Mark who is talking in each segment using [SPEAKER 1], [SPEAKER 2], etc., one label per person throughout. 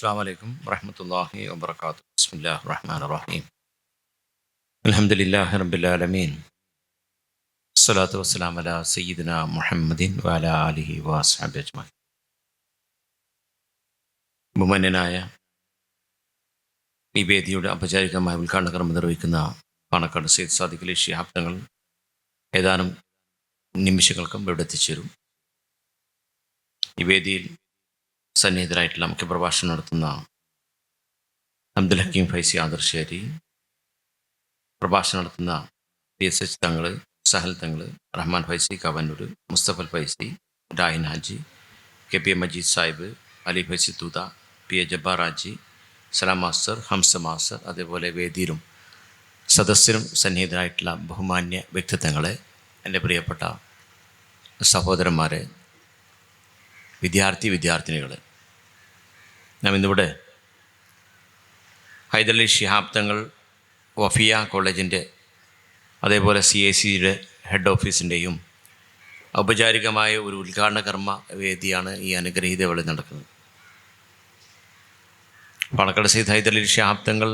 [SPEAKER 1] അസ്സാം വലൈക്കും വറഹമത്തല്ലാഹി വബർക്കാത്തു ബിസ്മില്ലാഹ് റഹ്മാൻ റഹീം. അലഹമുല്ലാഹി റബുലാലമീൻ സ്വലാത്തു വസ്സലാം അല സയ്യിദിന മുഹമ്മദിൻ വാല അലിഹി വാസ്ഹാബി അജ്മൈൻ ബഹുമാന്യനായ ഈ വേദിയുടെ ഔപചാരികമായ ഉദ്ഘാടന കർമ്മം നിർവഹിക്കുന്ന പാണക്കാട് സെയ്ദ് സാദിഖ് അലി ഷിഹാബ് തങ്ങൾ ഏതാനും നിമിഷങ്ങൾക്കും ഇവിടെ എത്തിച്ചേരും. ഈ വേദിയിൽ സന്നിഹിതരായിട്ടുള്ള മുഖ്യ പ്രഭാഷണം നടത്തുന്ന അബ്ദുൽ ഹക്കീം ഫൈസി ആദർശേരി പ്രഭാഷണം നടത്തുന്ന P S H Thangal Sahal Thangal Rahman Faizy Kavannur Musthafal Faizy Dahin Haji K P A Majeed Sahib Ali Faizy Thootha P A Jabbar Haji Salam master Hamza master അതേപോലെ വേദിയിലും സദസ്യരും സന്നിഹിതരായിട്ടുള്ള ബഹുമാന്യ വ്യക്തിത്വങ്ങളെ എന്റെ പ്രിയപ്പെട്ട സഹോദരന്മാരെ വിദ്യാർത്ഥി വിദ്യാർത്ഥിനികൾ നാം ഇന്നിവിടെ ഹൈദരലി ശിഹാബ് തങ്ങൾ വഫിയ കോളേജിന്റെ അതേപോലെ സി എ സിയുടെ ഹെഡ് ഓഫീസിന്റെയും ഔപചാരികമായ ഒരു ഉദ്ഘാടന കർമ്മ വേദിയാണ് ഈ അനുഗ്രഹീത വേളയിൽ നടക്കുന്നത്. പാണക്കാട് സയ്യിദ് ഹൈദരലി ശിഹാബ് തങ്ങൾ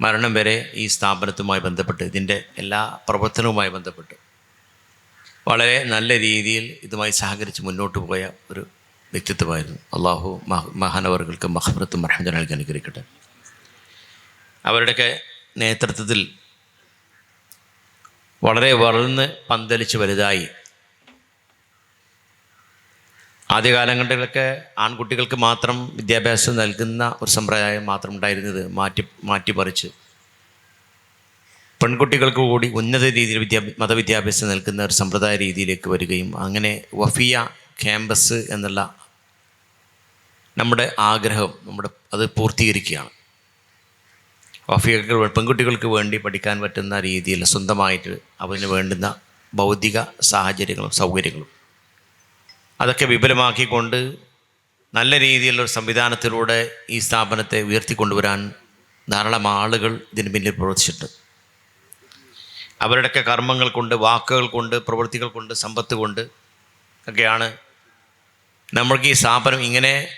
[SPEAKER 1] മരണം വരെ ഈ സ്ഥാപനത്തുമായി ബന്ധപ്പെട്ട് ഇതിന്റെ എല്ലാ പ്രവർത്തനവുമായി ബന്ധപ്പെട്ട് വളരെ നല്ല രീതിയിൽ ഇതുമായി സഹകരിച്ച് മുന്നോട്ട് പോയ ഒരു വ്യക്തിത്വമായിരുന്നു. അള്ളാഹു മഹാനവറുകൾക്ക് മഹബറത്തും മഹമ്മദ് നൽകി അനുഗ്രഹിക്കട്ടെ. അവരുടെയൊക്കെ നേതൃത്വത്തിൽ വളരെ വളർന്ന് പന്തലിച്ച് വലുതായി. ആദ്യകാലങ്ങളിലൊക്കെ ആൺകുട്ടികൾക്ക് മാത്രം വിദ്യാഭ്യാസം നൽകുന്ന ഒരു സമ്പ്രദായം മാത്രം ഉണ്ടായിരുന്നത് മാറ്റി മാറ്റിപ്പറിച്ച് പെൺകുട്ടികൾക്ക് കൂടി ഉന്നത രീതിയിൽ വിദ്യാ മതവിദ്യാഭ്യാസം നൽകുന്ന ഒരു സമ്പ്രദായ രീതിയിലേക്ക് വരികയും അങ്ങനെ വഫിയ ക്യാമ്പസ് എന്നുള്ള നമ്മുടെ ആഗ്രഹം നമ്മുടെ അത് പൂർത്തീകരിക്കുകയാണ്. വഫിയകൾ പെൺകുട്ടികൾക്ക് വേണ്ടി പഠിക്കാൻ പറ്റുന്ന രീതിയിൽ സ്വന്തമായിട്ട് അവന് വേണ്ടുന്ന ഭൗതിക സാഹചര്യങ്ങളും സൗകര്യങ്ങളും. അതൊക്കെ വിപുലമാക്കിക്കൊണ്ട് നല്ല രീതിയിലുള്ള സംവിധാനത്തിലൂടെ ഈ സ്ഥാപനത്തെ ഉയർത്തിക്കൊണ്ടുവരാൻ ധാരാളം ആളുകൾ ഇതിന് പിന്നിൽ പ്രവർത്തിച്ചിട്ടുണ്ട്. അവരുടെയൊക്കെ കർമ്മങ്ങൾ കൊണ്ട് വാക്കുകൾ കൊണ്ട് പ്രവൃത്തികൾ കൊണ്ട് സമ്പത്ത് കൊണ്ട് ഒക്കെയാണ് നമ്മൾക്ക് ഈ സ്ഥാപനം ഇങ്ങനെ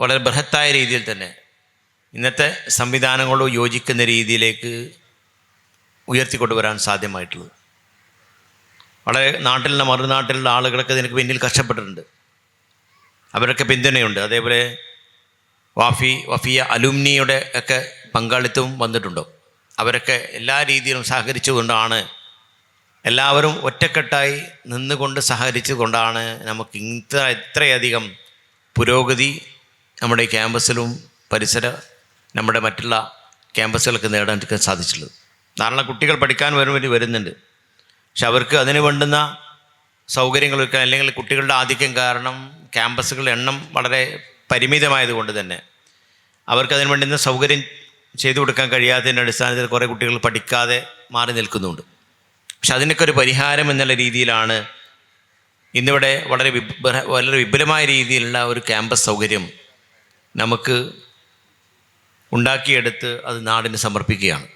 [SPEAKER 1] വളരെ ബൃഹത്തായ രീതിയിൽ തന്നെ ഇന്നത്തെ സംവിധാനങ്ങളോട് യോജിക്കുന്ന രീതിയിലേക്ക് ഉയർത്തിക്കൊണ്ടുവരാൻ സാധ്യമായിട്ടുള്ളത്. വളരെ നിന്ന് മറുനാട്ടിലുള്ള ആളുകളൊക്കെ ഇതിനൊക്കെ പിന്നിൽ കഷ്ടപ്പെട്ടിട്ടുണ്ട്. അവരൊക്കെ പിന്തുണയുണ്ട്. അതേപോലെ വാഫി വഫിയ അലുമിനിയുടെ ഒക്കെ പങ്കാളിത്തവും വന്നിട്ടുണ്ടോ? അവരൊക്കെ എല്ലാ രീതിയിലും സഹകരിച്ചുകൊണ്ടാണ് എല്ലാവരും ഒറ്റക്കെട്ടായി നിന്നുകൊണ്ട് സഹകരിച്ചുകൊണ്ടാണ് നമുക്ക് ഇത്ര ഇത്രയധികം പുരോഗതി നമ്മുടെ ക്യാമ്പസിലും പരിസര നമ്മുടെ മറ്റുള്ള ക്യാമ്പസുകളൊക്കെ നേടാൻ സാധിച്ചിട്ടുള്ളത്. ധാരാളം കുട്ടികൾ പഠിക്കാൻ വേണ്ടി വരുന്നുണ്ട്. പക്ഷെ അവർക്ക് അതിന് വേണ്ടുന്ന സൗകര്യങ്ങളൊക്കെ അല്ലെങ്കിൽ കുട്ടികളുടെ ആധിക്യം കാരണം ക്യാമ്പസുകളുടെ എണ്ണം വളരെ പരിമിതമായതുകൊണ്ട് തന്നെ അവർക്ക് അതിന് വേണ്ടുന്ന സൗകര്യം ചെയ്തു കൊടുക്കാൻ കഴിയാത്തതിന്റെ അടിസ്ഥാനത്തിൽ കുറേ കുട്ടികൾ പഠിക്കാതെ മാറി നിൽക്കുന്നുണ്ട്. പക്ഷെ അതിനൊക്കെ ഒരു പരിഹാരം എന്നുള്ള രീതിയിലാണ് ഇന്നിവിടെ വളരെ വളരെ വിപുലമായ രീതിയിലുള്ള ഒരു ക്യാമ്പസ് സൗകര്യം നമുക്ക് ഉണ്ടാക്കിയെടുത്ത് അത് നാടിന് സമർപ്പിക്കുകയാണ്.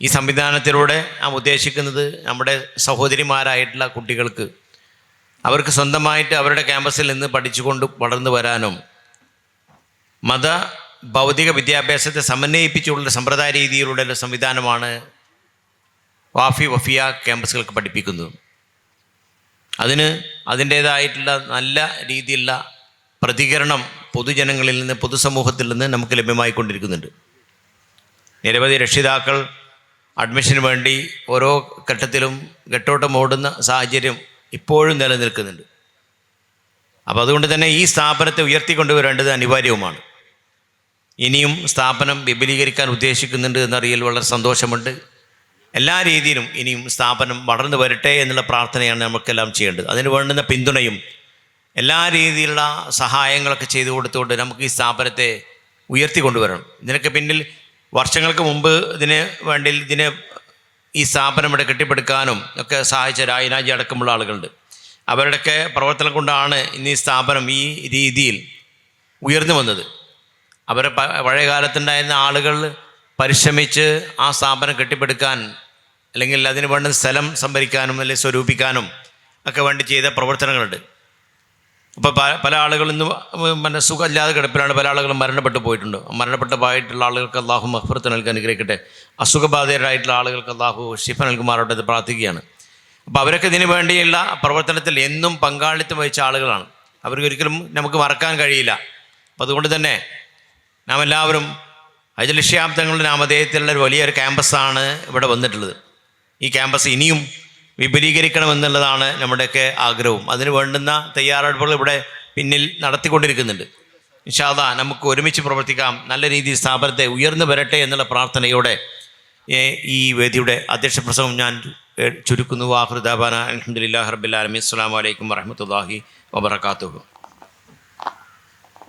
[SPEAKER 1] ഈ സംവിധാനത്തിലൂടെ നാം ഉദ്ദേശിക്കുന്നത് നമ്മുടെ സഹോദരിമാരായിട്ടുള്ള കുട്ടികൾക്ക് അവർക്ക് സ്വന്തമായിട്ട് അവരുടെ ക്യാമ്പസിൽ നിന്ന് പഠിച്ചുകൊണ്ട് വളർന്നു വരാനും മത ഭൗതിക വിദ്യാഭ്യാസത്തെ സമന്വയിപ്പിച്ചുള്ള സമ്പ്രദായ രീതിയിലുള്ള സംവിധാനമാണ് വാഫി വഫിയ ക്യാമ്പസുകൾക്ക് പഠിപ്പിക്കുന്നത്. അതിന് അതിന്റേതായിട്ടുള്ള നല്ല രീതിയിലുള്ള പ്രതികരണം പൊതുജനങ്ങളിൽ നിന്ന് പൊതുസമൂഹത്തിൽ നിന്ന് നമുക്ക് ലഭ്യമായിക്കൊണ്ടിരിക്കുന്നുണ്ട്. നിരവധി രക്ഷിതാക്കൾ അഡ്മിഷന് വേണ്ടി ഓരോ ഘട്ടത്തിലും ഘട്ടോട്ടം ഓടുന്ന സാഹചര്യം ഇപ്പോഴും നിലനിൽക്കുന്നുണ്ട്. അപ്പോൾ അതുകൊണ്ട് തന്നെ ഈ സ്ഥാപനത്തെ ഉയർത്തിക്കൊണ്ടുവരേണ്ടത് അനിവാര്യവുമാണ്. ഇനിയും സ്ഥാപനം വിപുലീകരിക്കാൻ ഉദ്ദേശിക്കുന്നുണ്ട് എന്നറിയൽ വളരെ സന്തോഷമുണ്ട്. എല്ലാ രീതിയിലും ഇനിയും സ്ഥാപനം വളർന്നു വരട്ടെ എന്നുള്ള പ്രാർത്ഥനയാണ് നമുക്കെല്ലാം ചെയ്യേണ്ടത്. അതിന് വേണ്ടുന്ന പിന്തുണയും എല്ലാ രീതിയിലുള്ള സഹായങ്ങളൊക്കെ ചെയ്തു കൊടുത്തുകൊണ്ട് നമുക്ക് ഈ സ്ഥാപനത്തെ ഉയർത്തി കൊണ്ടുവരണം. ഇതിനൊക്കെ പിന്നിൽ വർഷങ്ങൾക്ക് മുമ്പ് ഇതിന് വേണ്ടി ഇതിനെ ഈ സ്ഥാപനം ഇവിടെ കെട്ടിപ്പടുക്കാനും ഒക്കെ സഹായിച്ച രായനാജി അടക്കമുള്ള ആളുകളുണ്ട്. അവരുടെയൊക്കെ പ്രവർത്തനം കൊണ്ടാണ് ഇന്ന് ഈ സ്ഥാപനം ഈ രീതിയിൽ ഉയർന്നു വന്നത്. അവരെ പഴയ കാലത്തുണ്ടായിരുന്ന ആളുകൾ പരിശ്രമിച്ച് ആ സ്ഥാപനം കെട്ടിപ്പടുക്കാൻ അല്ലെങ്കിൽ അതിന് വേണ്ട സ്ഥലം സംഭരിക്കാനും അല്ലെങ്കിൽ സ്വരൂപിക്കാനും ഒക്കെ വേണ്ടി ചെയ്ത പ്രവർത്തനങ്ങളുണ്ട്. അപ്പോൾ പല പല ആളുകളിന്ന് പിന്നെ സുഖമില്ലാതെ കിടപ്പിലാണ്. പല ആളുകളും മരണപ്പെട്ടു പോയിട്ടുണ്ട്. മരണപ്പെട്ട പോയിട്ടുള്ള ആളുകൾക്ക് അള്ളാഹു മഹ്ഫുറത്ത് നൽകാൻ അനുഗ്രഹിക്കട്ടെ. അസുഖബാധിതരായിട്ടുള്ള ആളുകൾക്ക് അള്ളാഹു ഷിഫ നൽകുമാറോട്ട് ഇത് പ്രാർത്ഥിക്കുകയാണ്. അപ്പോൾ അവരൊക്കെ ഇതിനു വേണ്ടിയുള്ള പ്രവർത്തനത്തിൽ എന്നും പങ്കാളിത്തം വഹിച്ച ആളുകളാണ്. അവർക്ക് ഒരിക്കലും നമുക്ക് മറക്കാൻ കഴിയില്ല. അപ്പം അതുകൊണ്ട് തന്നെ നാം എല്ലാവരും അജലക്ഷ്യാബ്ദങ്ങളുടെ നാമധേയത്തിലുള്ള വലിയൊരു ക്യാമ്പസാണ് ഇവിടെ വന്നിട്ടുള്ളത്. ഈ ക്യാമ്പസ് ഇനിയും വിപുലീകരിക്കണമെന്നുള്ളതാണ് നമ്മുടെയൊക്കെ ആഗ്രഹവും. അതിന് വേണ്ടുന്ന തയ്യാറെടുപ്പുകൾ ഇവിടെ പിന്നിൽ നടത്തിക്കൊണ്ടിരിക്കുന്നുണ്ട്. നിഷാദ നമുക്ക് ഒരുമിച്ച് പ്രവർത്തിക്കാം. നല്ല രീതിയിൽ സ്ഥാപനത്തെ ഉയർന്നു വരട്ടെ എന്നുള്ള പ്രാർത്ഥനയോടെ ഈ വേദിയുടെ അധ്യക്ഷ പ്രസംഗം ഞാൻ ചുരുക്കുന്നു. വാഹൃദാബാന അലഹമുല്ലാ ഹർബില്ലാലമി അസ്സാം വലൈക്കും വറഹമത്തല്ലാഹി വബർക്കാത്തു